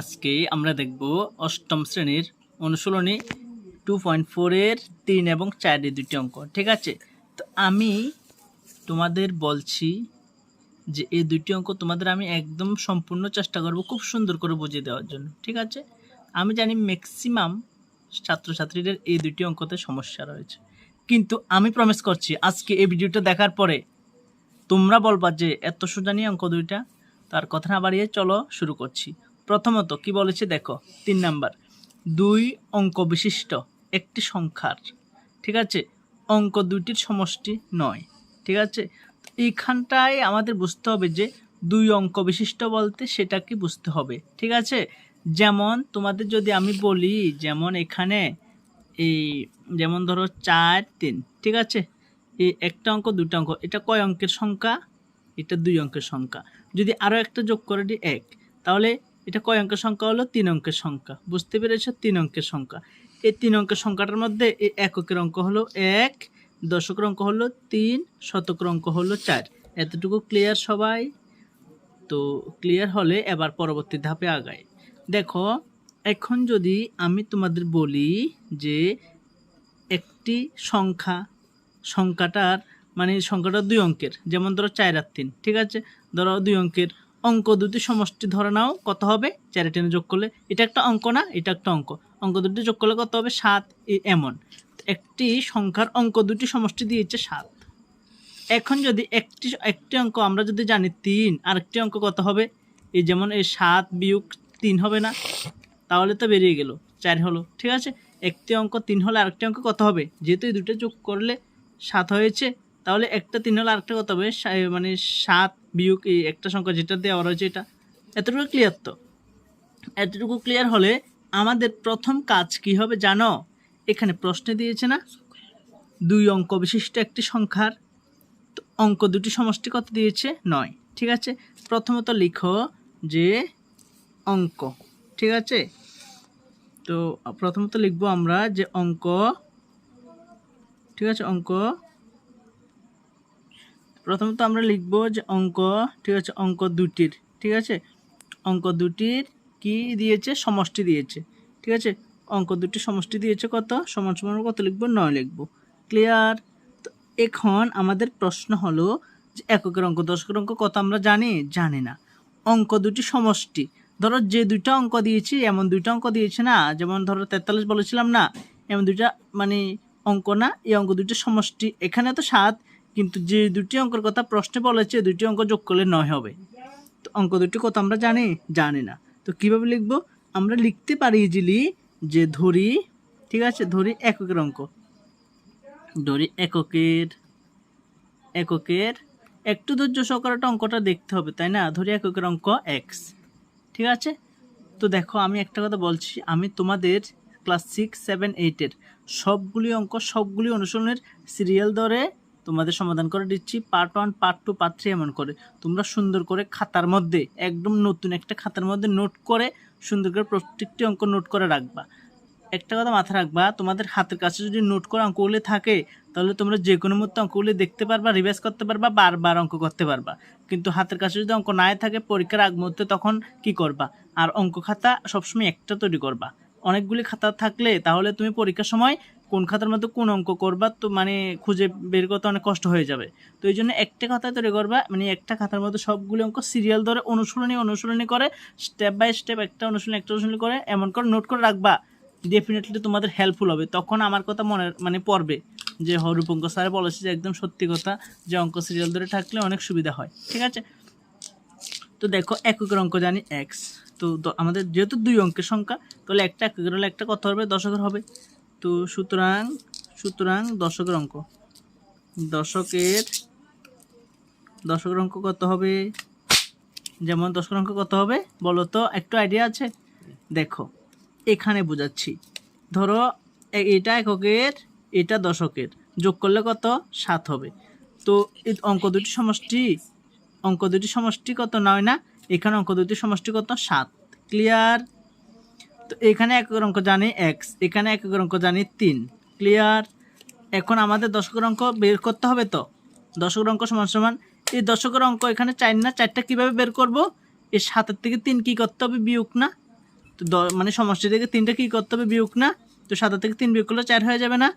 আজকে আমরা দেখব অষ্টম শ্রেণির অনুশীলনী টু পয়েন্ট ফোরের তিন এবং চারের দুটি অঙ্ক, ঠিক আছে? তো আমি তোমাদের বলছি যে এই দুটি অঙ্ক তোমাদের আমি একদম সম্পূর্ণ চেষ্টা করব খুব সুন্দর করে বুঝিয়ে দেওয়ার জন্য, ঠিক আছে? আমি জানি ম্যাক্সিমাম ছাত্রছাত্রীদের এই দুটি অঙ্কতে সমস্যা রয়েছে। কিন্তু আমি প্রমিস করছি, আজকে এই ভিডিওটা দেখার পরে তোমরা বলবা যে এত সোজা নিয়ে অঙ্ক দুইটা, তার কথা না বাড়িয়ে চলো শুরু করছি। প্রথমত কি বলেছে দেখো, তিন নাম্বার। দুই অঙ্ক বিশিষ্ট, একটি সংখ্যার। ঠিক আছে? অঙ্ক দুইটির সমষ্টি নয়। ঠিক আছে? এইখানটায় আমাদের বুঝতে হবে যে দুই অঙ্ক বিশিষ্ট বলতে সেটাকে বুঝতে হবে। ঠিক আছে? যেমন তোমাদের যদি আমি বলি, যেমন এখানে এই, যেমন ধরো চার, তিন। ঠিক আছে? এই একটা অঙ্ক দুটা অঙ্ক। এটা কয় অঙ্কের সংখ্যা? এটা দুই অঙ্কের সংখ্যা। যদি আরও একটা যোগ করে দিই, এক। তাহলে এটা কয় অঙ্কের সংখ্যা হলো? তিন অঙ্কের সংখ্যা। বুঝতে পেরেছ? তিন অঙ্কের সংখ্যা। এই তিন অঙ্কের সংখ্যাটার মধ্যে এই এককের অঙ্ক হলো এক, দশকের অঙ্ক হলো তিন, শতকের অঙ্ক হলো চার। এতটুকু ক্লিয়ার সবাই? তো ক্লিয়ার হলে এবার পরবর্তী ধাপে আগায় দেখো, এখন যদি আমি তোমাদের বলি যে একটি সংখ্যা, সংখ্যাটার মানে সংখ্যাটা দুই অঙ্কের। যেমন ধরো চার আর তিন, ঠিক আছে? ধরো দুই অঙ্কের অঙ্ক দুটি সমষ্টি ধরে নাও, কত হবে? চারে টেনে যোগ করলে এটা একটা অঙ্ক না, এটা একটা অঙ্ক। অঙ্ক দুটি যোগ করলে কত হবে? সাত এমন। একটি সংখ্যার অঙ্ক দুটি সমষ্টি দিয়েছে সাত। এখন যদি একটি একটি অঙ্ক আমরা যদি জানি তিন, আরেকটি অঙ্ক কত হবে? এই যেমন এই সাত বিয়োগ তিন হবে না, তাহলে তো বেরিয়ে গেল, চার হলো, ঠিক আছে? একটি অঙ্ক তিন হলে আরেকটি অঙ্ক কত হবে? যেহেতু এই দুটো যোগ করলে সাত হয়েছে তাহলে একটা তিন হলে আরেকটা কত হবে? মানে সাত বিয়োগ এই একটা সংখ্যা যেটা দেওয়া রয়েছে এটা। এতটুকু ক্লিয়ার তো? এতটুকু ক্লিয়ার হলে আমাদের প্রথম কাজ কি হবে জানো? এখানে প্রশ্নে দিয়েছে না? দুই অঙ্ক বিশিষ্ট একটি সংখ্যার অঙ্ক দুটি সমষ্টি কত দিয়েছে? নয়। ঠিক আছে? প্রথমত লিখো যে অঙ্ক। ঠিক আছে? তো প্রথমত লিখব আমরা যে অঙ্ক ঠিক আছে? অঙ্ক প্রথমত আমরা লিখব যে অঙ্ক, ঠিক আছে, অঙ্ক দুটির, ঠিক আছে? অঙ্ক দুটির কি দিয়েছে? সমষ্টি দিয়েছে, ঠিক আছে? অঙ্ক দুটি সমষ্টি দিয়েছে কত? সমান সমান কত লিখব? নয় লিখব। ক্লিয়ার তো এখন আমাদের প্রশ্ন হলো যে এককের অঙ্ক, দশকের অঙ্ক কত আমরা জানি? জানি না। অঙ্ক দুটি সমষ্টি। ধরো যে দুইটা অঙ্ক দিয়েছি, এমন দুইটা অঙ্ক দিয়েছে না? যেমন ধরো তেতাল্লিশ বলেছিলাম না? এমন দুইটা মানে অঙ্ক না? এই অঙ্ক দুইটা সমষ্টি। এখানে তো সাত কিন্তু যে দুটি অঙ্কের কথা প্রশ্নে বলেছে দুটি অঙ্ক যোগ করলে নয় হবে। তো অঙ্ক দুটি কত আমরা জানি? জানি না। তো কীভাবে লিখব? আমরা লিখতে পারি ইজিলি যে ধরি, ঠিক আছে? ধরি এককের অঙ্ক। ধরি এককের এককের। একটু ধৈর্য সহকারে অঙ্কটা দেখতে হবে, তাই না? ধরি এককের অঙ্ক এক্স ঠিক আছে? তো দেখো, আমি একটা কথা বলছি, আমি তোমাদের ক্লাস সিক্স সেভেন এইটের সবগুলি অঙ্ক সবগুলি অনুশীলনের সিরিয়াল ধরে তোমাদের সমাধান করে দিচ্ছি। Part one part two part three এমন করে। তোমরা সুন্দর করে খাতার মধ্যে, একদম নতুন একটা খাতার মধ্যে নোট করে, সুন্দর করে প্রত্যেকটি অঙ্ক নোট করে রাখবা। একটা কথা মাথায় রাখবা, তোমাদের হাতের কাছে যদি নোট করা অঙ্কগুলি থাকে, তাহলে তোমরা যে কোনো মুহূর্তে অঙ্কগুলি দেখতে পারবা রিভাইজ করতে পারবা, বারবার অঙ্ক করতে পারবা। কিন্তু হাতের কাছে যদি অঙ্ক নাই থাকে, পরীক্ষার আগ মুহূর্তে তখন কি করবা? আর অঙ্ক খাতা সবসময় একটা তৈরি করবা। অনেকগুলি খাতা থাকলে তাহলে তুমি পরীক্ষার সময় কোন খাতার মধ্যে কোন অঙ্ক করবা, তো মানে খুঁজে বের করতে অনেক কষ্ট হয়ে যাবে। তো এই জন্য একটা খাতা তৈরি করবা মানে একটা খাতার মধ্যে সবগুলি অঙ্ক সিরিয়াল ধরে অনুশীলনী অনুশীলনী করে স্টেপ বাই স্টেপ একটা অনুশীলনী একটা অনুশীলনী করে, এমন করে নোট করে রাখবা ডেফিনেটলি তোমাদের হেল্পফুল হবে। তখন আমার কথা মনে মানে পড়বে যে রূপঙ্ক স্যার বলেছে যে, একদম সত্যি কথা যে, অঙ্ক সিরিয়াল ধরে থাকলে অনেক সুবিধা হয়। ঠিক আছে? তো দেখো, এককের অঙ্ক জানি এক্স তো আমাদের যেহেতু দুই অঙ্কের সংখ্যা, তাহলে একটা এককের হলে একটা কত হবে? দশকের হবে। তো সুতরাং সুতরাং দশকের অঙ্ক। দশকের দশকের অঙ্ক কত হবে? যেমন দশকের অঙ্ক কত হবে? বলো তো, একটু আইডিয়া আছে? দেখো, এখানে বোঝাচ্ছি। ধরো এটা এককের, এটা দশকের। যোগ করলে কত? সাত হবে। তো অঙ্ক দুটি সমষ্টি, অঙ্ক দুটি সমষ্টি কত? নয় না? এখানে অঙ্ক দুটি সমষ্টি কত? সাত। ক্লিয়ার তো এখানে এককের অঙ্ক জানি এক্স এখানে এককের অঙ্ক জানি তিন। ক্লিয়ার এখন আমাদের দশকের অঙ্ক বের করতে হবে তো? দশকের অঙ্ক সমান সমান। এই দশকের অঙ্ক এখানে চার না, চারটা কীভাবে বের করব? এই সাতের থেকে তিন কি করতে হবে? বিয়োগ না। তো মানে সমষ্টি থেকে তিনটা কী করতে হবে? বিয়োগ না। তো সাদা থেকে তিন বিয়োগ করলে চার হয়ে যাবে না।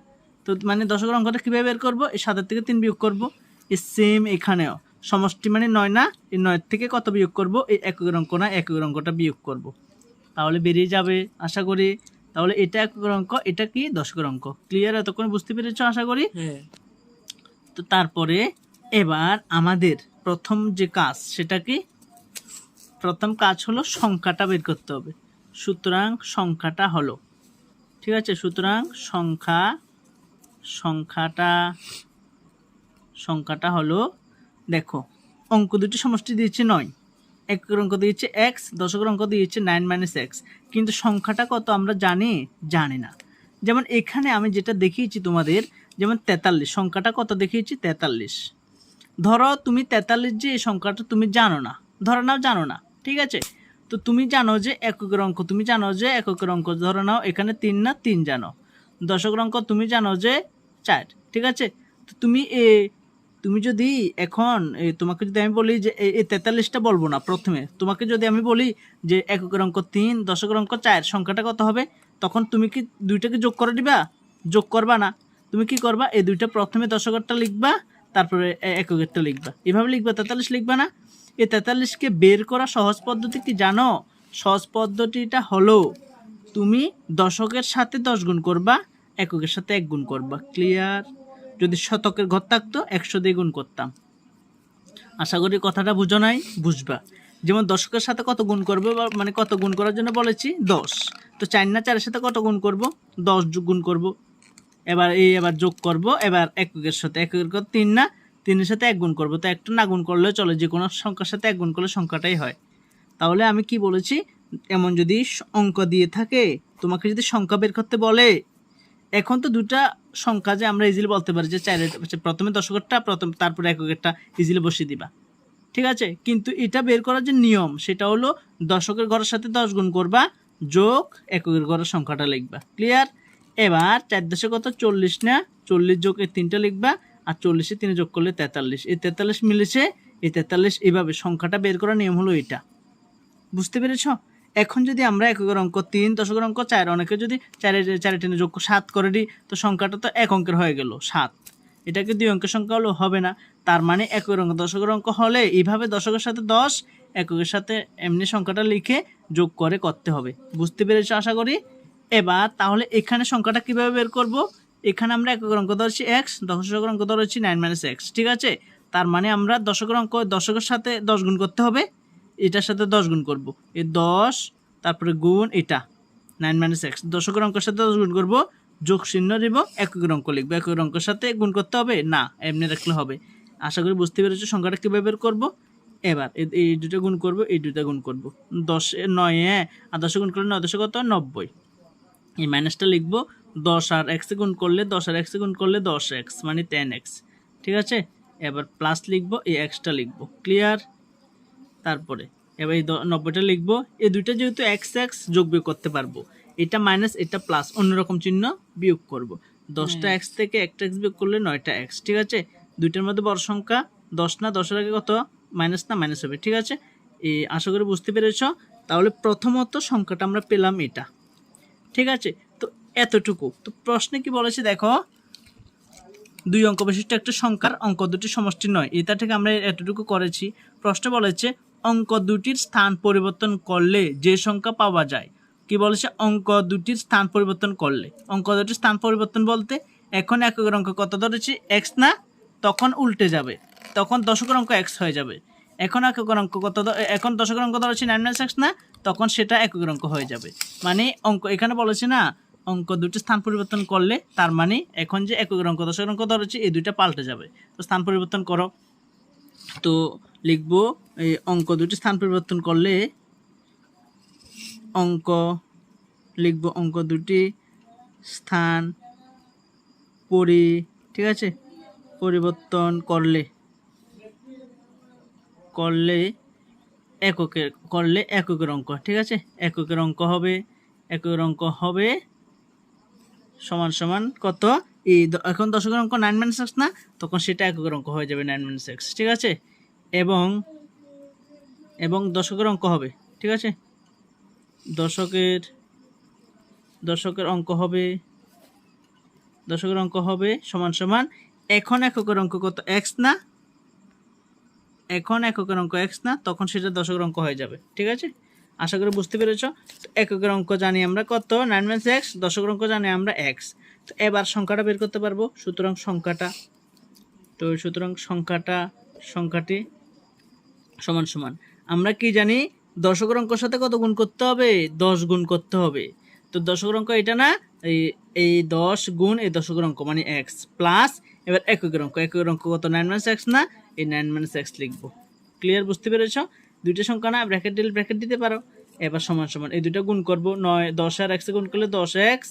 তো মানে দশকের অঙ্কটা কীভাবে বের করব? এই সাতের থেকে তিন বিয়োগ করব। এই সেম এখানেও। সমষ্টি মানে নয় না, এই নয়ের থেকে কত বিয়োগ করব? এই এককের অঙ্ক না, এককের অঙ্কটা বিয়োগ করব। তাহলে বেরিয়ে যাবে আশা করি। তাহলে এটা এক অঙ্ক এটা কি? দশকের অঙ্ক। ক্লিয়ার এতক্ষণ বুঝতে পেরেছ আশা করি? হ্যাঁ। তো তারপরে এবার আমাদের প্রথম যে কাজ সেটা কি? প্রথম কাজ হলো সংখ্যাটা বের করতে হবে। সুতরাং সংখ্যাটা হলো ঠিক আছে? সুতরাং সংখ্যা সংখ্যাটা সংখ্যাটা হলো দেখো অঙ্ক দুটি সমষ্টি দিয়েছে নয়। একের অঙ্ক দিয়েছে এক্স দশকের অঙ্ক দিয়েছে নাইন মাইনাস এক্স কিন্তু সংখ্যাটা কত আমরা জানি? জানি না। যেমন এখানে আমি যেটা দেখিয়েছি তোমাদের, যেমন তেতাল্লিশ, সংখ্যাটা কত দেখিয়েছি? তেতাল্লিশ। ধরো তুমি তেতাল্লিশ যে এই সংখ্যাটা তুমি জানো না। ধরো নাও জানো না, ঠিক আছে? তো তুমি জানো যে এককের অঙ্ক, তুমি জানো যে এককের অঙ্ক, ধরো নাও এখানে তিন না তিন জানো। দশকের অঙ্ক তুমি জানো যে চার, ঠিক আছে? তো তুমি এ তুমি যদি এখন তোমাকে যদি আমি বলি যে এই- তেতাল্লিশটা বলব না প্রথমে, তোমাকে যদি আমি বলি যে এককের অঙ্ক তিন দশকের অঙ্ক চার, সংখ্যাটা কত হবে? তখন তুমি কি দুইটাকে যোগ করে দিবা? যোগ করবা না। তুমি কি করবা? এই দুইটা প্রথমে দশকেরটা লিখবা, তারপরে এককেরটা লিখবা। এভাবে লিখবা, তেতাল্লিশ লিখবা না? এই তেতাল্লিশকে বের করা সহজ পদ্ধতি কি জানো? সহজ পদ্ধতিটা হলো, তুমি দশকের সাথে দশ গুণ করবা, এককের সাথে এক গুণ করবা। ক্লিয়ার? যদি শতকের ঘর থাকতো, একশো দিয়ে গুণ করতাম। আশা করি কথাটা বুঝো নাই, বুঝবা। যেমন দশকের সাথে কত গুণ করবে বা মানে কত গুণ করার জন্য বলেছি, দশ। তো চার না চারের সাথে কত গুণ করব? দশ যোগ গুণ করব। এবার এই এবার যোগ করব, এবার এককের সাথে এককের তিন না, তিনের সাথে এক গুণ করব। তো একটা না গুণ করলে চলে, যে কোনো সংখ্যার সাথে এক গুণ করলে সংখ্যাটাই হয়। তাহলে আমি কি বলেছি? এমন যদি অঙ্ক দিয়ে থাকে, তোমাকে যদি সংখ্যা বের করতে বলে, এখন তো দুটা সংখ্যা যে আমরা ইজিলি বলতে পারি যে চারের প্রথমে দশকেরটা প্রথম তারপরে এককেরটা ইজিলি বসিয়ে দিবা। ঠিক আছে? কিন্তু এটা বের করার যে নিয়ম, সেটা হলো দশকের ঘরের সাথে দশ গুণ করবা, যোগ এককের ঘরের সংখ্যাটা লিখবা। ক্লিয়ার এবার চার দশে কত? চল্লিশ না? চল্লিশ যোগ এই তিনটা লিখবা, আর চল্লিশে তিনে যোগ করলে তেতাল্লিশ। এই তেতাল্লিশ মিলেছে, এই তেতাল্লিশ এভাবে সংখ্যাটা বের করার নিয়ম হলো এটা। বুঝতে পেরেছ? এখন যদি আমরা এককের অঙ্ক তিন দশকের অঙ্ক চার, অনেকে যদি চারে চারে টেনে যোগ সাত করে দিই, তো সংখ্যাটা তো এক অঙ্কের হয়ে গেল, সাত। এটাকে দুই অঙ্কের সংখ্যা হলেও হবে না। তার মানে একের অঙ্ক দশকের অঙ্ক হলে এইভাবে দশকের সাথে দশ, এককের সাথে এমনি সংখ্যাটা লিখে যোগ করে করতে হবে। বুঝতে পেরেছ আশা করি? এবার তাহলে এখানে সংখ্যাটা কীভাবে বের করব? এখানে আমরা এককের অঙ্ক ধরছি এক্স দশকের অঙ্ক ধরেছি নাইন মাইনাস এক্স ঠিক আছে? তার মানে আমরা দশকের অঙ্ক দশকের সাথে দশ গুণ করতে হবে। এটার সাথে দশ গুণ করব। এই দশ, তারপরে গুণ এটা নাইন মাইনাস এক্স দশকের অঙ্কের সাথে দশ গুণ করব, যোগ চিহ্ন দেব, এককের অঙ্ক লিখব। এককের অঙ্কের সাথে গুণ করতে হবে? না, এমনি রাখলে হবে। আশা করি বুঝতে পেরেছ সংখ্যাটা কীভাবে বের করব? এবার এ- এই দুটো গুণ করব, এই দুটো গুণ করব। দশে, নয়, আর দশে গুণ করলে নয় দশে কত? নব্বই। এই মাইনাসটা লিখব, দশ আর এক্সে গুণ করলে দশ আর এক্সে গুণ করলে দশ এক্স মানে টেন এক্স ঠিক আছে? এবার প্লাস লিখব, এই এক্সটা লিখব। ক্লিয়ার তারপরে। এবার এই নব্বইটা লিখব। এই দুইটা যেহেতু এক্স এক্স যোগ বিয়োগ করতে পারব। এটা মাইনাস এটা প্লাস অন্যরকম চিহ্ন বিয়োগ করব। দশটা হ্যাঁ। এক্স থেকে একটা এক্স বিয়োগ করলে নয়টা এক্স ঠিক আছে? দুইটার মধ্যে বড় সংখ্যা দশ না দশের আগে কত? মাইনাস না মাইনাস হবে ঠিক আছে? এই আশা করি বুঝতে পেরেছ? তাহলে প্রথমত সংখ্যাটা আমরা পেলাম এটা ঠিক আছে? তো এতটুকু। তো প্রশ্নে কি বলেছে দেখো? দুই অঙ্ক বিশিষ্ট একটা সংখ্যার অঙ্ক দুটি সমষ্টি নয়। এটা থেকে আমরা এতটুকু করেছি। প্রশ্ন বলেছে অঙ্ক দুটির স্থান পরিবর্তন করলে যে সংখ্যা পাওয়া যায়। কি বলেছে? অঙ্ক দুটির স্থান পরিবর্তন করলে। অঙ্ক দুটির স্থান পরিবর্তন বলতে এখন এককের অঙ্ক কত ধরেছি? এক্স না? তখন উল্টে যাবে। তখন দশকের অঙ্ক এক্স হয়ে যাবে। এখন এককের অঙ্ক কত এখন দশকের অঙ্ক ধরেছি নাইন মাইনাস এক্স না? তখন সেটা এককের অঙ্ক হয়ে যাবে। মানে অঙ্ক, এখানে বলেছে না, অঙ্ক দুটি স্থান পরিবর্তন করলে তার মানে এখন যে এককের অঙ্ক, দশকের অঙ্ক ধরেছি, এই দুইটা পাল্টে যাবে। তো স্থান পরিবর্তন করো। তো লিখব, এই অঙ্ক দুটি স্থান পরিবর্তন করলে অঙ্ক, লিখব অঙ্ক দুটি স্থান পরি, ঠিক আছে? পরিবর্তন করলে করলে এককের করলে এককের অঙ্ক, ঠিক আছে? এককের অঙ্ক হবে, এককের অঙ্ক হবে সমান সমান কত? এই এখন দশকের অঙ্ক নাইন মাইনাস এক্স না? তখন সেটা এককের অঙ্ক হয়ে যাবে নাইন মাইনাস এক্স ঠিক আছে? এবং এবং দশকের অঙ্ক হবে, ঠিক আছে? দশকের দশকের অঙ্ক হবে, দশকের অঙ্ক হবে সমান সমান এখন এককের অঙ্ক কত? এক্স না? এখন এককের অঙ্ক এক্স না? তখন সেটা দশকের অঙ্ক হয়ে যাবে, ঠিক আছে? আশা করি বুঝতে পেরেছ? তো এককের অঙ্ক জানি আমরা কত? নাইন মাইনাস এক্স দশকের অঙ্ক জানি আমরা এক্স তো এবার সংখ্যাটা বের করতে পারব, সুতরাং সংখ্যাটা, তো সুতরাং সংখ্যাটা, সংখ্যাটি সমান সমান। আমরা কি জানি দশকের অঙ্কের সাথে কত গুণ করতে হবে? দশ গুণ করতে হবে। তো দশকের অঙ্ক এটা না, এই এই দশ গুণ এই দশকের অঙ্ক মানে এক্স প্লাস এবার এককের অঙ্ক। এককের অঙ্ক কত? নাইন মাইনাস এক্স না? এই নাইন মাইনাস এক্স লিখব। ক্লিয়ার বুঝতে পেরেছ? দুইটা সংখ্যা না ব্র্যাকেট দিলে ব্র্যাকেট দিতে পারো। এবার সমান সমান, এই দুটো গুণ করব। নয়, দশ আর এক্সে গুণ করলে দশ এক্স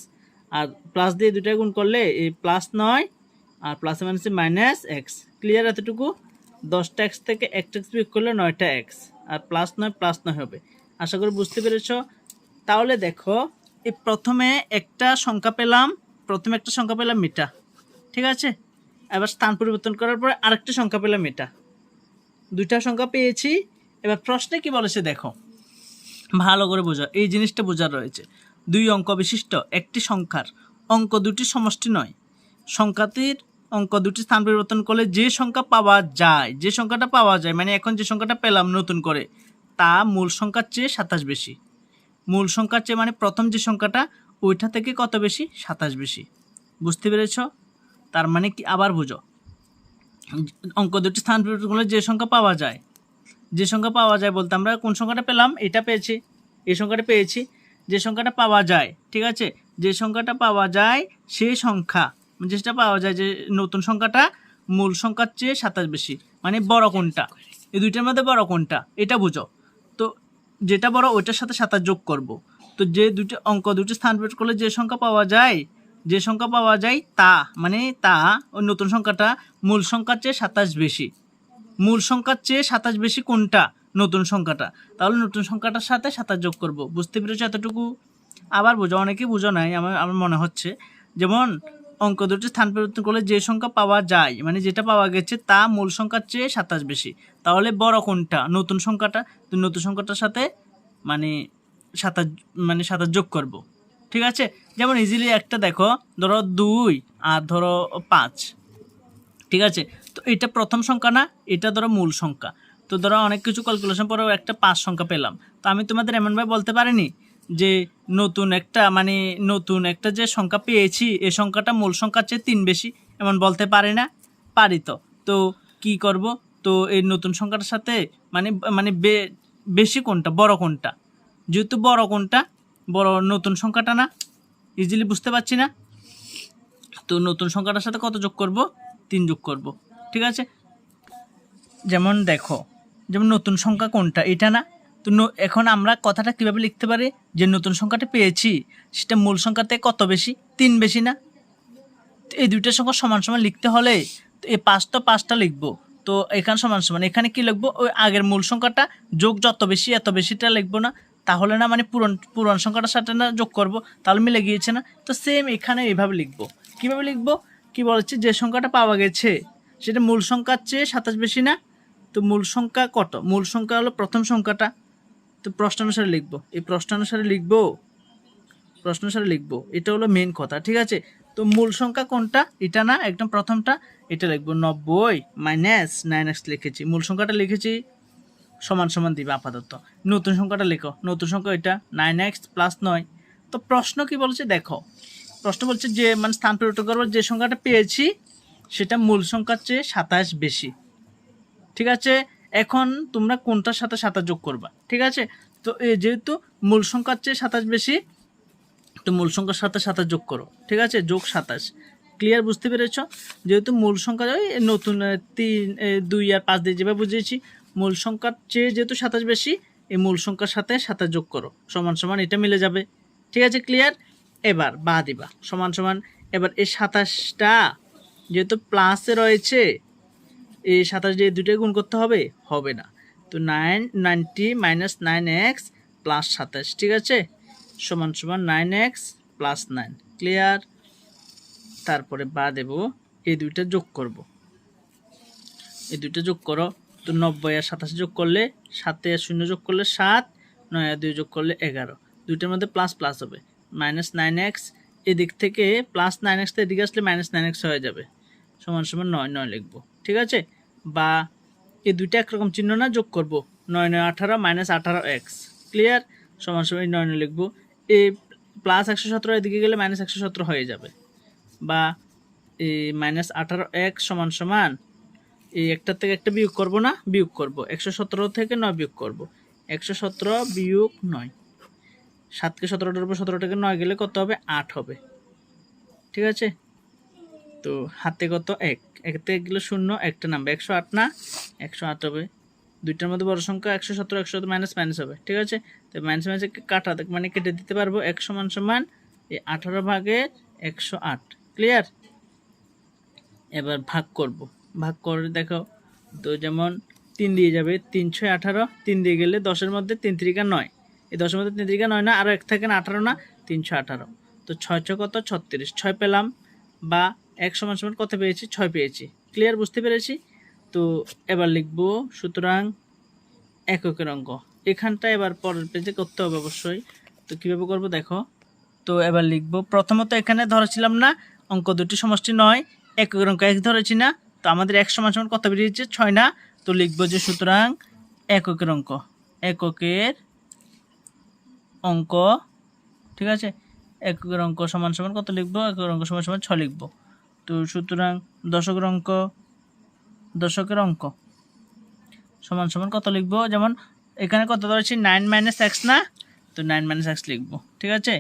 আর প্লাস দিয়ে দুটো গুণ করলে এই প্লাস নয়, আর প্লাস মাইনাসে মাইনাস এক্স ক্লিয়ার এতটুকু? দশটা এক্স থেকে একটা এক্স বিয়োগ করলে নয়টা এক্স আর প্লাস নয় প্লাস নয় হবে। আশা করি বুঝতে পেরেছ? তাহলে দেখো, এই প্রথমে একটা সংখ্যা পেলাম, প্রথমে একটা সংখ্যা পেলাম মিটা, ঠিক আছে? এবার স্থান পরিবর্তন করার পরে আরেকটা সংখ্যা পেলাম মিটা। দুইটা সংখ্যা পেয়েছি। এবার প্রশ্নে কি বলেছে দেখো? ভালো করে বোঝা, এই জিনিসটা বোঝার রয়েছে। দুই অঙ্ক বিশিষ্ট, একটি সংখ্যার, অঙ্ক দুটি সমষ্টি নয়। সংখ্যাটির অঙ্ক, দুটি স্থান পরিবর্তন করলে যে সংখ্যা পাওয়া যায়, যে সংখ্যাটা পাওয়া যায় মানে এখন যে সংখ্যাটা পেলাম নতুন করে, তা মূল সংখ্যার চেয়ে সাতাশ বেশি। মূল সংখ্যার চেয়ে মানে প্রথম যে সংখ্যাটা, ওইটা থেকে কত বেশি? সাতাশ বেশি। বুঝতে পেরেছ? তার মানে কি? আবার বুঝো। অঙ্ক, দুটি স্থান পরিবর্তন করলে যে সংখ্যা পাওয়া যায়, যে সংখ্যা পাওয়া যায় বলতে আমরা কোন সংখ্যাটা পেলাম? এটা পেয়েছি। এই সংখ্যাটা পেয়েছি। যে সংখ্যাটা পাওয়া যায়, ঠিক আছে? যে সংখ্যাটা পাওয়া যায় সেই সংখ্যা। যেটা পাওয়া যায় যে নতুন সংখ্যাটা মূল সংখ্যার চেয়ে সাতাশ বেশি। মানে বড় কোনটা? এই দুইটার মধ্যে বড় কোনটা? এটা বুঝো। তো যেটা বড় ওইটার সাথে সাতাশ যোগ করব। তো যে দুটো অঙ্ক দুটো স্থান বের করলে যে সংখ্যা পাওয়া যায়, যে সংখ্যা পাওয়া যায় তা মানে তা, ওই নতুন সংখ্যাটা মূল সংখ্যার চেয়ে সাতাশ বেশি। মূল সংখ্যার চেয়ে সাতাশ বেশি কোনটা? নতুন সংখ্যাটা। তাহলে নতুন সংখ্যাটার সাথে সাতাশ যোগ করব। বুঝতে পেরেছ এতটুকু? আবার বোঝো অনেকে বুঝো নাই, আমার আমার মনে হচ্ছে। যেমন অঙ্ক দুটি স্থান পরিবর্তন করলে যে সংখ্যা পাওয়া যায় মানে যেটা পাওয়া গেছে তা মূল সংখ্যার চেয়ে সাতাশ বেশি। তাহলে বড় কোনটা? নতুন সংখ্যাটা? নতুন সংখ্যাটার সাথে মানে সাতাশ মানে সাতাশ যোগ করব। ঠিক আছে? যেমন ইজিলি একটা দেখো, ধরো দুই আর ধরো পাঁচ। ঠিক আছে? তো এটা প্রথম সংখ্যা না, এটা ধরো মূল সংখ্যা। তো ধরো অনেক কিছু ক্যালকুলেশন পরেও একটা পাঁচ সংখ্যা পেলাম। তো আমি তোমাদের এমনভাবে বলতে পারিনি? যে নতুন একটা মানে নতুন একটা যে সংখ্যা পেয়েছি, এ সংখ্যাটা মূল সংখ্যার চেয়ে তিন বেশি, এমন বলতে পারে না, পারি তো। তো কি করব? তো এই নতুন সংখ্যাটার সাথে মানে মানে বেশি কোনটা, বড় কোনটা? যেহেতু বড় কোনটা, বড় নতুন সংখ্যাটা না ইজিলি বুঝতে পারছি না। তো নতুন সংখ্যাটার সাথে কত যোগ করব? তিন যোগ করব, ঠিক আছে? যেমন দেখো, যেমন নতুন সংখ্যা কোনটা, এটা না তো এখন আমরা কথাটা কীভাবে লিখতে পারি? যে নতুন সংখ্যাটা পেয়েছি, সেটা মূল সংখ্যাতে কত বেশি? তিন বেশি না? তো এই দুইটা সংখ্যা সমান সমান লিখতে হলে তো এই পাঁচটা পাঁচটা লিখব। তো এখানে সমান সমান। এখানে কি লিখব? ওই আগের মূল সংখ্যাটা যোগ যত বেশি, এত বেশিটা লিখব না। তাহলে না মানে পুরন পুরান সংখ্যাটার সাথে না যোগ করব, তাহলে মিলে গিয়েছে না। তো সেম এখানে এইভাবে লিখব। কীভাবে লিখব? কি বলছে? যে সংখ্যাটা পাওয়া গেছে, সেটা মূল সংখ্যার চেয়ে সাতাশ বেশি না। তো মূল সংখ্যা কত? মূল সংখ্যা হলো প্রথম সংখ্যাটা। তো প্রশ্নানুসারে লিখব। এই প্রশ্ন প্রশ্নানুসারে লিখব প্রশ্নানুসারে লিখব। এটা হলো মেন কথা, ঠিক আছে? তো মূল সংখ্যা কোনটা? এটা না, একদম প্রথমটা, এটা লিখব। নব্বই মাইনাস নাইন এক্স লিখেছি। মূল সংখ্যাটা লিখেছি, সমান সমান দিবে আপাতত। নতুন সংখ্যাটা লেখো। নতুন সংখ্যা এটা নাইন এক্স প্লাস নয়। তো প্রশ্ন কি বলছে? দেখো, প্রশ্ন বলছে যে মানে স্থান পরিবর্তন করব যে সংখ্যাটা পেয়েছি, সেটা মূল সংখ্যার চেয়ে সাতাশ বেশি। ঠিক আছে? এখন তোমরা কোনটার সাথে সাতাশ যোগ করবা? ঠিক আছে? তো যেহেতু মূল সংখ্যার চেয়ে সাতাশ বেশি, তো মূল সংখ্যার সাথে সাতাশ যোগ করো। ঠিক আছে? যোগ সাতাশ। ক্লিয়ার বুঝতে পেরেছ? যেহেতু মূল সংখ্যা ওই নতুন তিন দুই আর পাঁচ দিয়ে যেভাবে বুঝিয়েছি, মূল সংখ্যার চেয়ে যেহেতু সাতাশ বেশি, এই মূল সংখ্যার সাথে সাতাশ যোগ করো। সমান সমান এটা মিলে যাবে। ঠিক আছে? ক্লিয়ার এবার বা দিবা। সমান সমান এবার এই সাতাশটা যেহেতু প্লাসে রয়েছে এই সাতাশ দিয়ে দুটোই গুণ করতে হবে হবে না। তো nine ninety minus nine x plus সাতাশ, ঠিক আছে? সমান সমান nine x plus nine clear তারপরে বা দেব, এই দুইটা যোগ করব। এই দুইটা যোগ করো, তো নব্বই আর সাতাশ যোগ করলে সাতে আর শূন্য যোগ করলে সাত, নয় আর দুই যোগ করলে এগারো। দুইটার মধ্যে প্লাস প্লাস হবে। মাইনাস নাইন এক্স এদিক থেকে প্লাস নাইন এক্স এদিকে আসলে মাইনাস নাইন এক্স হয়ে যাবে। সমান সমান নয় নয় লিখব, ঠিক আছে? বা এই দুইটা একরকম চিহ্ন না যোগ করব। নয় নয় আঠারো মাইনাস আঠারো এক্স ক্লিয়ার সমান এই নয় নয় লিখব। এই প্লাস একশো সতেরো এদিকে গেলে মাইনাস একশো সতেরো হয়ে যাবে। বা এই মাইনাস আঠারো এক্স সমান সমান এই একটার থেকে একটা বিয়োগ করব না? বিয়োগ করব। একশো সতেরো থেকে নয় বিয়োগ করব। একশো সতেরো বিয়োগ নয়। সাতকে সতেরোটার উপর সতেরো থেকে নয় গেলে কত হবে? আট হবে। ঠিক আছে? তো হাতে কত এক এক থেকে গেলে শূন্য, একটা নামবে একশো আট না, একশো আট হবে। দুইটার মধ্যে বড় সংখ্যা, একশো সতেরো, একশো মাইনাস মাইনাস হবে, ঠিক আছে? তো মাইনাস মাইনাস কাটা মানে কেটে দিতে পারব এক সমান সমান এই আঠারো ভাগের একশো আট ক্লিয়ার এবার ভাগ করব। ভাগ করে দেখো তো যেমন তিন দিয়ে যাবে, তিন ছয় আঠারো, তিন দিয়ে গেলে দশের মধ্যে তিন ত্রিকা নয়। এই দশের মধ্যে তিন ত্রিকা নয় না আরও এক থাকে না, আঠারো না তিনশো আঠারো। তো ছয় ছয় কত? ছত্রিশ। ছয় পেলাম, বা এক সমান সমান কত পেয়েছি? ছয় পেয়েছি। ক্লিয়ার বুঝতে পেরেছি? তো এবার লিখব, সুতরাং এককের অঙ্ক। এখানটা এবার পরের পেজে করতে হবে অবশ্যই। তো কীভাবে করব দেখো? তো এবার লিখব, প্রথমত এখানে ধরেছিলাম না, অঙ্ক দুটি সমষ্টি নয়, এককের অঙ্ক এক ধরেছি না, তো আমাদের এক সমান সমান কত বেরিয়েছে? ছয় না। তো লিখব যে সুতরাং এককের অঙ্ক। এককের অঙ্ক, ঠিক আছে? এককের অঙ্ক সমান সমান কত লিখব? এককের অঙ্ক সমান সমান ছ লিখব। তো সুতরাং দশকের অঙ্ক দশকের অঙ্ক। সমান সমান কত লিখব? যেমন এখানে কত ধরেছি? নাইন মাইনাস এক্স না? তো নাইন মাইনাস এক্স লিখব, ঠিক আছে?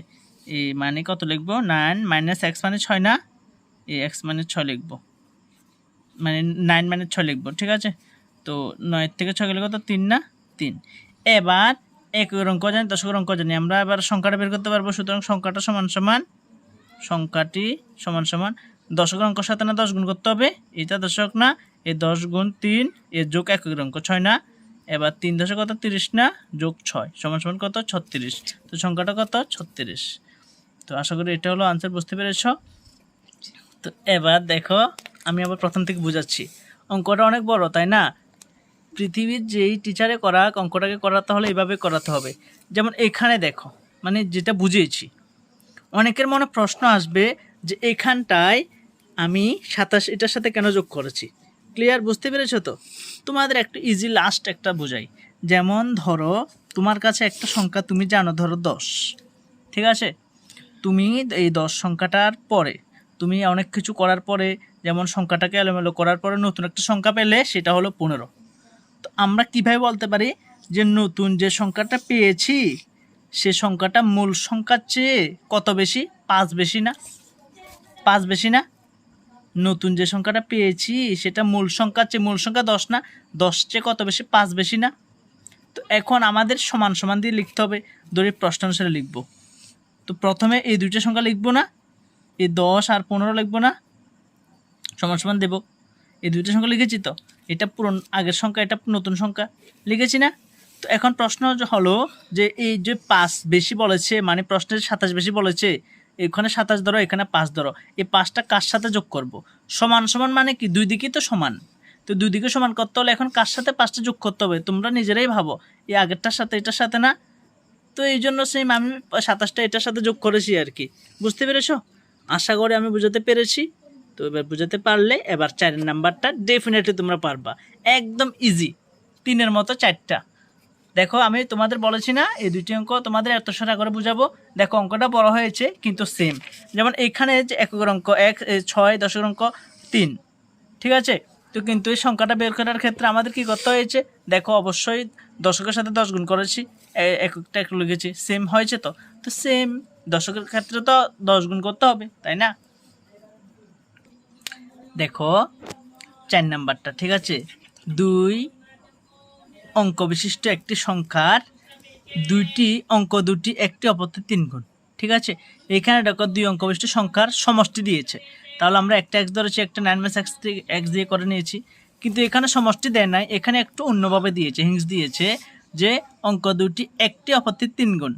এই মানে কত লিখব? নাইন মাইনাস এক্স মানে ছয় না? এই এক্স মানে ছয় লিখব। মানে নাইন মানে ছয় লিখব, ঠিক আছে? তো নয়ের থেকে ছয় গেলে কত? তিন না? তিন। এবার একের অঙ্ক জানি, দশকের অঙ্ক জানি। আমরা এবার সংখ্যাটা বের করতে পারব। সুতরাং সংখ্যাটা সমান সমান, সংখ্যাটি সমান সমান দশকের অঙ্কের সাথে না দশ গুণ করতে হবে। এটা দশক না এই দশ গুণ তিন এর যোগ একের অঙ্ক ছয় না। এবার তিন দশক কত? তিরিশ না, যোগ ছয়, সমান সমান কত? ছত্রিশ। তো সংখ্যাটা কত? ছত্রিশ। তো আশা করি এটা হলো আনসার বুঝতে পেরেছ? তো এবার দেখো, আমি আবার প্রথম থেকে বুঝাচ্ছি। অঙ্কটা অনেক বড়, তাই না? পৃথিবীর যেই টিচারে করা অঙ্কটাকে করাতে হলে এভাবে করাতে হবে। যেমন এখানে দেখো মানে যেটা বুঝিয়েছি, অনেকের মনে প্রশ্ন আসবে যে এখানটায় আমি সাতাশ, এটার সাথে কেন যোগ করেছি? ক্লিয়ার বুঝতে পেরেছ তো? তোমাদের একটু ইজি লাস্ট একটা বোঝাই। যেমন ধরো, তোমার কাছে একটা সংখ্যা তুমি জানো, ধরো দশ। ঠিক আছে? তুমি এই দশ সংখ্যাটার পরে, তুমি অনেক কিছু করার পরে, যেমন সংখ্যাটাকে এলোমেলো করার পরে নতুন একটা সংখ্যা পেলে, সেটা হলো পনেরো। তো আমরা কীভাবে বলতে পারি যে নতুন যে সংখ্যাটা পেয়েছি, সে সংখ্যাটা মূল সংখ্যার চেয়ে কত বেশি? পাঁচ বেশি না? পাঁচ বেশি না? নতুন যে সংখ্যাটা পেয়েছি, সেটা মূল সংখ্যার চেয়ে, মূল সংখ্যা দশ না, দশ চেয়ে কত বেশি? পাঁচ বেশি না। তো এখন আমাদের সমান সমান দিয়ে লিখতে হবে। ধরে প্রশ্ন অনুসারে লিখব। তো প্রথমে এই দুইটা সংখ্যা লিখব না। এই দশ আর পনেরো লিখব না। সমান সমান দেব। এই দুইটা সংখ্যা লিখেছি তো? এটা পুরন আগের সংখ্যা, এটা নতুন সংখ্যা। লিখেছি না? তো এখন প্রশ্ন হলো যে, এই যে পাঁচ বেশি বলেছে মানে প্রশ্নের সাতাশ বেশি বলেছে এখানে সাতাশ ধরো, এখানে পাঁচ ধরো। এই পাঁচটা কার সাথে যোগ করব? সমান সমান মানে কি? দুই দিকেই তো সমান। তো দুই দিকে সমান করতে হলে এখন কার সাথে পাঁচটা যোগ করতে হবে? তোমরা নিজেরাই ভাবো। এই আগেরটার সাথে, এটার সাথে না? তো এই জন্য সেই আমি সাতাশটা এটার সাথে যোগ করেছি আর কি। বুঝতে পেরেছ? আশা করি আমি বুঝাতে পেরেছি। তো এবার বুঝাতে পারলে এবার চারের নাম্বারটা ডেফিনেটলি তোমরা পারবা। একদম ইজি তিনের মতো চারটা। দেখো, আমি তোমাদের বলেছি না, এই দুইটি অঙ্ক তোমাদের এত সারা করে বুঝাবো। দেখো, অঙ্কটা বড় হয়েছে, কিন্তু সেম যেমন এখানে যে এককের অঙ্ক এক ছয়, দশের অঙ্ক তিন, ঠিক আছে? তো কিন্তু এই সংখ্যাটা বের করার ক্ষেত্রে আমাদের কি করতে হয়েছে? দেখো, অবশ্যই দশকের সাথে দশ গুণ করেছি, এ- এককটা একটু লিখেছি সেম হয়েছে তো? তো সেম দশকের ক্ষেত্রে তো দশ গুণ করতে হবে, তাই না? দেখো, চার নাম্বারটা, ঠিক আছে? দুই অঙ্ক বিশিষ্ট একটি সংখ্যার দুইটি অঙ্ক, দুটি, একটি অপরতে তিন গুণ। ঠিক আছে? এখানে দেখো দুই অঙ্ক বিশিষ্ট সংখ্যার সমষ্টি দিয়েছে। তাহলে আমরা একটা এক্স ধরেছি, একটা নাইন মাস এক্স এক্স দিয়ে করে নিয়েছি। কিন্তু এখানে সমষ্টি দেয় নাই, এখানে একটু অন্যভাবে দিয়েছে হিংস দিয়েছে যে অঙ্ক দুটি একটি, অপরটি তিন গুণ।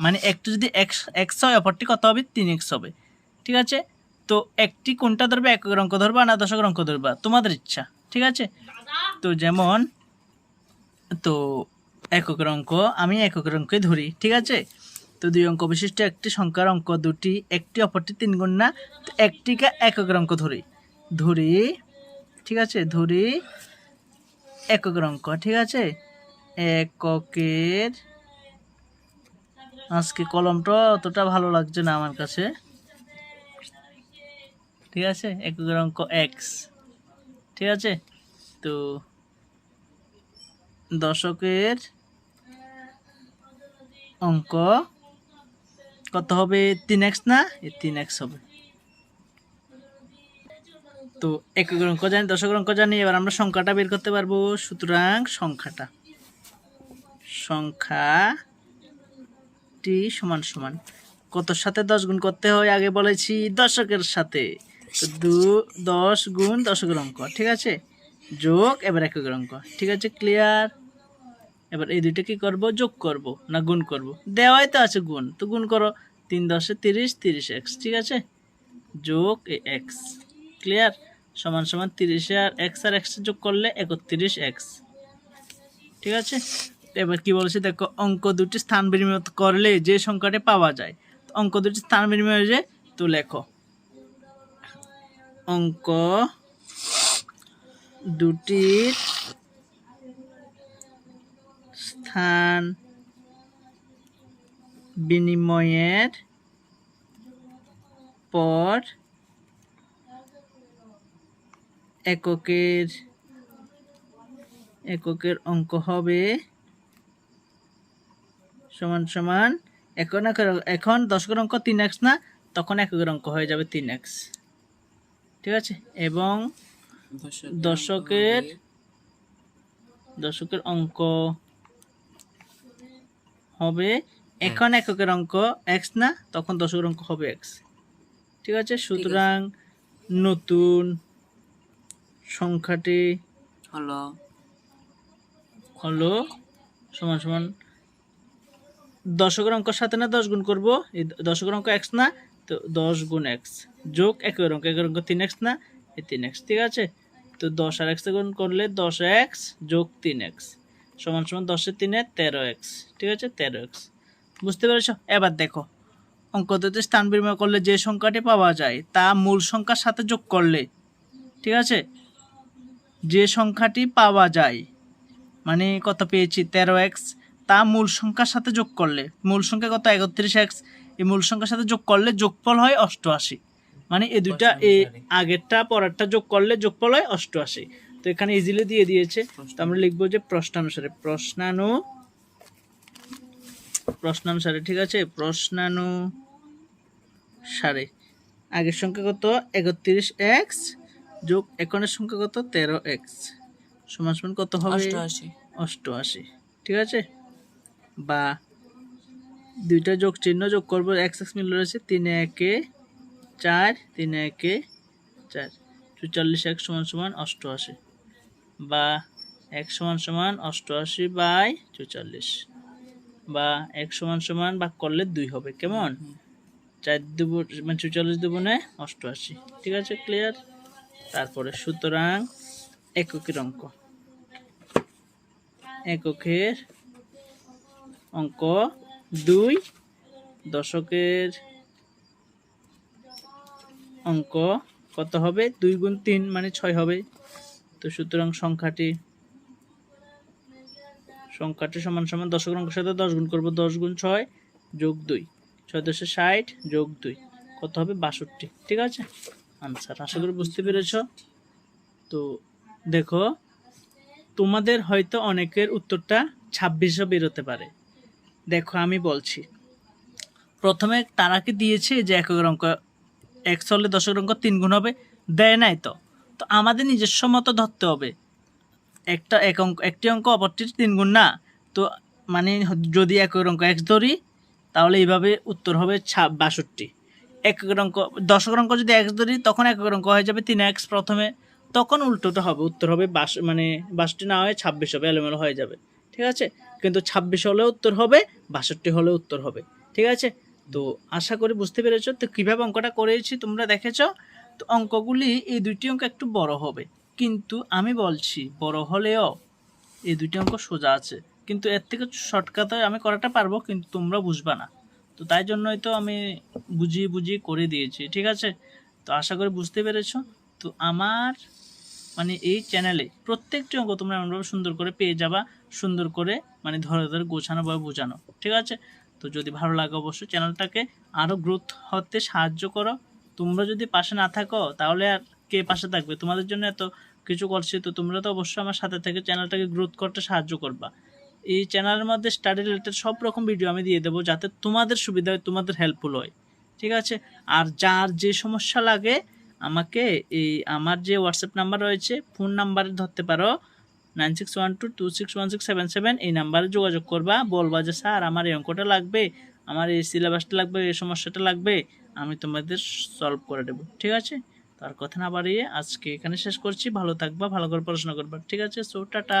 মানে একটু যদি এক্স এক্স হয়, অপরটি কত হবে? তিন এক্স হবে। ঠিক আছে? তো একটি কোনটা ধরবে? এক অঙ্ক ধরবা, না দশকের অঙ্ক ধরবা? তোমাদের ইচ্ছা। ঠিক আছে? তো যেমন তো একক অঙ্ক, আমি একক অঙ্কে ধরি, ঠিক আছে? তো দুই অঙ্ক বিশিষ্ট, একটি সংখ্যার অঙ্ক দুটি, একটি অপরটি তিন গুণ না একটিকে এককের অঙ্ক ধরি। ধরি, ঠিক আছে? ধরি একক অঙ্ক, ঠিক আছে? এককের, আজকে কলমটা অতটা ভালো লাগছে না আমার কাছে। ঠিক আছে? এককের অঙ্ক এক্স ঠিক আছে? তো দশকের অঙ্ক কত হবে? তিন এক্স না? তিন এক্স হবে। তো এককের অঙ্ক জানি, দশকের অঙ্ক জানি, এবার আমরা সংখ্যাটা বের করতে পারব। সুতরাং সংখ্যাটা। সংখ্যাটি সমান সমান। কতর সাথে দশ গুণ করতে হয়? আগে বলেছি দশকের সাথে। দু, দশ গুণ দশকের অঙ্ক, ঠিক আছে? যোগ, এবার এককের অঙ্ক, ঠিক আছে? ক্লিয়ার এবার এই দুইটা কি করব? যোগ করব না গুণ করব? দেওয়াই তো আছে গুণ। তো গুণ করো তিন দশে তিরিশ তিরিশ এক্স, ঠিক আছে? যোগ এ এক্স। ক্লিয়ার? সমান সমান তিরিশে আর এক্স আর এক্স যোগ করলে একত্রিশ এক্স। ঠিক আছে? এবার কি বলেছে? দেখো, অঙ্ক দুটি স্থান বিনিময় করলে যে সংখ্যাটি পাওয়া যায়। অঙ্ক দুটি স্থান বিনিময় যায় তো লেখো। অঙ্ক দুটির স্থান বিনিময়ের পর এককের এককের অঙ্ক হবে সমান সমান এখন এখন দশকের অঙ্ক তিন এক্স না তখন এককের অঙ্ক হয়ে যাবে তিন এক্স। ঠিক আছে? এবং দশকের দশকের অঙ্ক হবে এখন এককের অঙ্ক এক্স না তখন দশকের অঙ্ক হবে এক্স ঠিক আছে? সুতরাং নতুন সংখ্যাটি হলো হলো সমান সমান দশকের অঙ্কের সাথে না দশ গুণ করব? এই দশকের অঙ্ক এক্স না তো দশ গুণ এক্স যোগ একের অঙ্ক একের অঙ্ক তিন এক্স না এই তিন এক্স ঠিক আছে? তো দশ আর এক্স গুণ করলে দশ এক্স যোগ তিন এক্স সমান সমান দশের তিনে তেরো এক্স ঠিক আছে? তেরো এক্স বুঝতে পেরেছ? এবার দেখো অঙ্ক দুটি স্থান বিনিময় করলে যে সংখ্যাটি পাওয়া যায় তা মূল সংখ্যার সাথে যোগ করলে ঠিক আছে? যে সংখ্যাটি পাওয়া যায় মানে কত পেয়েছি? তেরো এক্স তা মূল সংখ্যার সাথে যোগ করলে মূল সংখ্যা কত? একত্রিশ এক্স এই মূল সংখ্যার সাথে যোগ করলে যোগফল হয় অষ্টআশি। মানে এই দুইটা এই আগেরটা পরেরটা যোগ করলে যোগফল হয় অষ্টআশি। তো এখানে ইজিলি দিয়ে দিয়েছে। তো আমরা লিখব যে প্রশ্নানুসারে। প্রশ্নানু প্রশ্নানুসারে ঠিক আছে? প্রশ্নানুসারে। আগের সংখ্যা কত? একত্রিশ এক্স যোগ এখনের সংখ্যা কত? তেরো এক্স। সমান সমান কত হবে? অষ্টআশি। ঠিক আছে? বা দুইটা যোগ চিহ্ন যোগ করব এক্স এক্স মিল রয়েছে তিনে একে চার তিনে একে চার। চুচল্লিশ এক সমান সমান অষ্টআশি। বা এক সমান সমান অষ্টআশি বাই চুচল্লিশ বা এক সমান সমান ভাগ করলে দুই হবে কেমন? চার দুবু মানে চুচল্লিশ দুগুণে অষ্টআশি ঠিক আছে ক্লিয়ার তারপরে সুতরাং এককের অঙ্ক। এককের অঙ্ক দুই দশকের অঙ্ক কত হবে? দুই গুণ তিন মানে ছয় হবে। তো সুতরাং সংখ্যাটি সংখ্যাটি সমান সমান দশকের অঙ্কের সাথে দশ গুণ করব, দশ গুণ ছয় যোগ দুই। ছয় দশে ষাট যোগ দুই। কত হবে? বাষট্টি। ঠিক আছে? আনসার। আশা করি বুঝতে পেরেছ? তো দেখো, তোমাদের হয়তো অনেকের উত্তরটা ছাব্বিশও বেরোতে পারে। দেখো, আমি বলছি। প্রথমে তারা কি দিয়েছে? যে এককের অঙ্ক একশো হলে দশের অঙ্ক তিন গুণ হবে। দেয় নাই তো। তো আমাদের নিজস্ব মতো ধরতে হবে। একটা এক অঙ্ক, একটি অঙ্ক, অপরটির তিন গুণ না। তো মানে যদি একের অঙ্ক এক্স ধরি, তাহলে এইভাবে উত্তর হবে ছা, বাষট্টি। একের অঙ্ক, দশকের অঙ্ক যদি এক্স ধরি, তখন একের অঙ্ক হয়ে যাবে তিন এক্স প্রথমে। তখন উল্টোটা হবে, উত্তর হবে বাস মানে বাষট্টি না হয়ে ছাব্বিশ হবে, এলোমেলো হয়ে যাবে। ঠিক আছে? কিন্তু ছাব্বিশ হলে উত্তর হবে, বাষট্টি হলে উত্তর হবে। ঠিক আছে? তো আশা করি বুঝতে পেরেছ। তো কীভাবে অঙ্কটা করেছি তোমরা দেখেছ? তো অঙ্কগুলি এই দুইটি অঙ্ক একটু বড় হবে। কিন্তু আমি বলছি, বড় হলেও এই দুইটি অঙ্ক সোজা আছে। কিন্তু এর থেকে শর্টকাটে আমি করাটা পারব, কিন্তু তোমরা বুঝবা না। তো তাই জন্যই তো আমি বুঝিয়ে বুঝিয়ে করে দিয়েছি, ঠিক আছে? তো আশা করি বুঝতে পেরেছ। তো আমার মানে এই চ্যানেলে প্রত্যেকটি অঙ্ক তোমরা এমনভাবে সুন্দর করে পেয়ে যাবা, সুন্দর করে মানে ধরে ধরে গোছানো বা বোঝানো, ঠিক আছে? তো যদি ভালো লাগে অবশ্যই চ্যানেলটাকে আরও গ্রোথ হতে সাহায্য করো। তোমরা যদি পাশে না থাকো, তাহলে আর কে পাশে থাকবে? তোমাদের জন্য এত কিছু করছি, তো তোমরা তো অবশ্যই আমার সাথে থেকে চ্যানেলটাকে গ্রোথ করতে সাহায্য করবা। এই চ্যানেলের মধ্যে স্টাডি রিলেটেড সব রকম ভিডিও আমি দিয়ে দেবো, যাতে তোমাদের সুবিধা হয়, তোমাদের হেল্পফুল হয়। ঠিক আছে? আর যার যে সমস্যা লাগে, আমাকে এই আমার যে হোয়াটসঅ্যাপ নাম্বার রয়েছে ফোন নাম্বারে ধরতে পারো। Nine six one two two six one six seven seven এই নাম্বারে যোগাযোগ করবা। বলবা যে, স্যার, আমার এই অঙ্কটা লাগবে, আমার এই সিলেবাসটা লাগবে, এই সমস্যাটা লাগবে। আমি তোমাদের সলভ করে দেবো, ঠিক আছে? তার কথা না বাড়িয়ে আজকে এখানে শেষ করছি। ভালো থাকবা, ভালো করে পড়াশোনা করবা, ঠিক আছে? So tata!